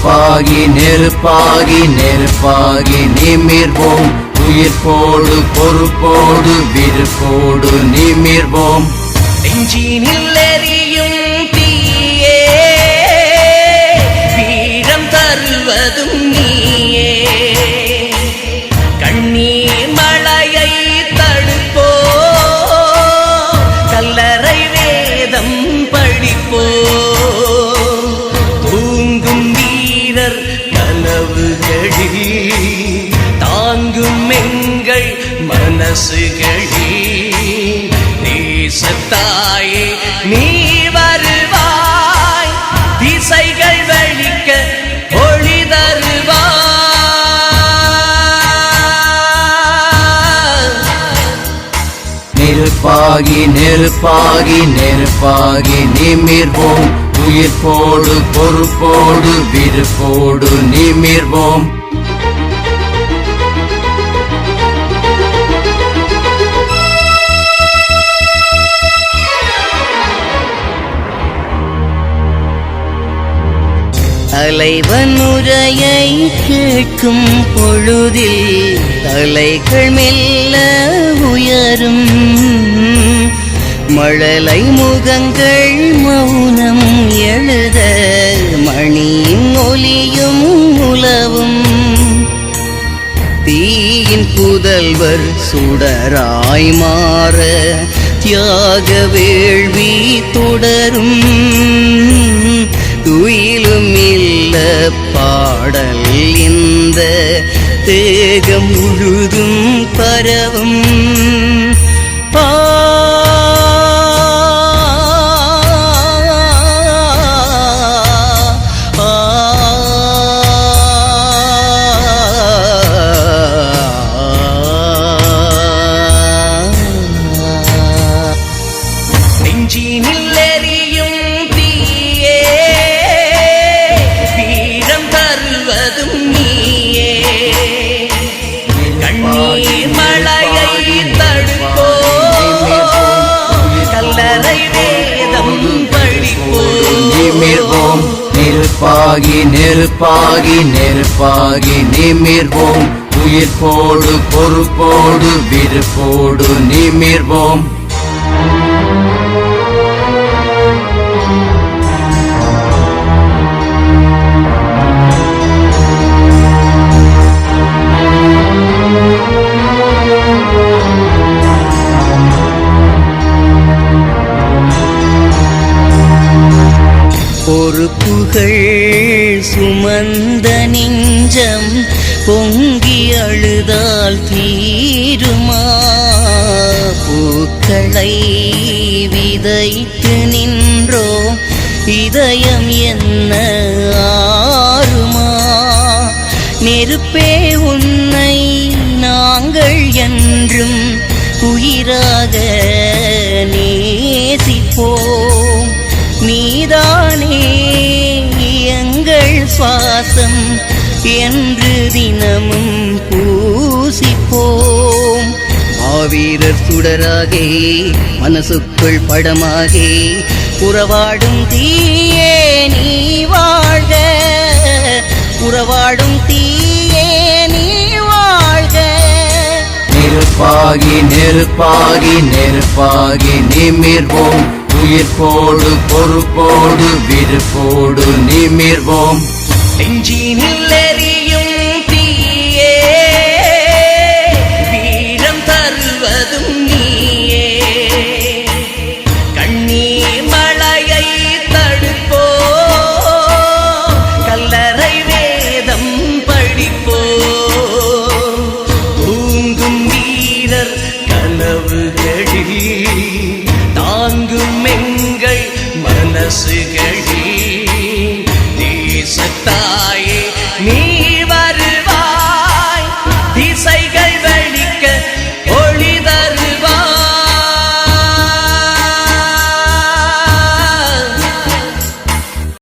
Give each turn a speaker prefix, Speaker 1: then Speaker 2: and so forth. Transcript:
Speaker 1: நெருப்பாகி நெருப்பாகி நெருப்பாகி நிமிர்வோம். உயிர்ப்போடு பொறுப்போடு விருப்போடு நிமிர்வோம்.
Speaker 2: நெஞ்சினில் எரியும் தீயே வீரம் தருவதும் நீயே. கண்ணீர் அழகி தாங்கும் எங்கள் மனசுகளில் நேசத்தாயே நீ வருவாய் திசைகள் வழிக்க ஒளி தருவாய்.
Speaker 1: நெருப்பாகி நெருப்பாகி நெருப்பாகி நிமிர்வோம். உயிர்ப்போடு பொறுப்போடு விருப்போடு நிமிர்வோம்.
Speaker 2: தலைவன் உரையை கேட்கும் பொழுதில் தலைகள் மெல்ல உயரும். மழலை முகங்கள் மௌனம் எழுத மணியின் ஒலியும் உலவும். தீயின் புதல்வர் சுடராய் மாற தியாக வேள்வி தொடரும். துயிலும் இல்ல பாடல் இந்த தேகம் முழுதும் பரவும்.
Speaker 1: நெருப்பாகி நெருப்பாகி நெருப்பாகி நிமிர்வோம். உயிர்ப்போடு பொறுப்போடு விருப்போடு நிமிர்வோம்.
Speaker 2: பொறுப்புகள் சுமந்த நெஞ்சம் பொங்கி அழுதால் தீருமா? பூக்களை விதைத்து நின்றோ இதயம் என்ன ஆறுமா? நெருப்பே உன்னை நாங்கள் என்றும் உயிராக சுவாசம் என்று தினமும் பூசிப்போம். மாவீரர் சுடராகே மனசுக்குள் படமாகே உறவாடும் தீயே நீ வாழ்க. உறவாடும் தீயே நீ வாழ்க.
Speaker 1: நெருப்பாகி நெருப்பாகி நெருப்பாகி நிமிர்வோம். உயிர்ப்போடு பொறுப்போடு விருப்போடு நிமிர்வோம்.
Speaker 2: நெஞ்சினில் எரியும் தீயே. வீரம் தருவதும் நீயே. கண்ணீர் மழையை தடுப்போ. கல்லறை வேதம் படிப்போ. தூங்கும் வீரர் கனவுகளில் தாங்கும் எங்கள் மனசுகளில்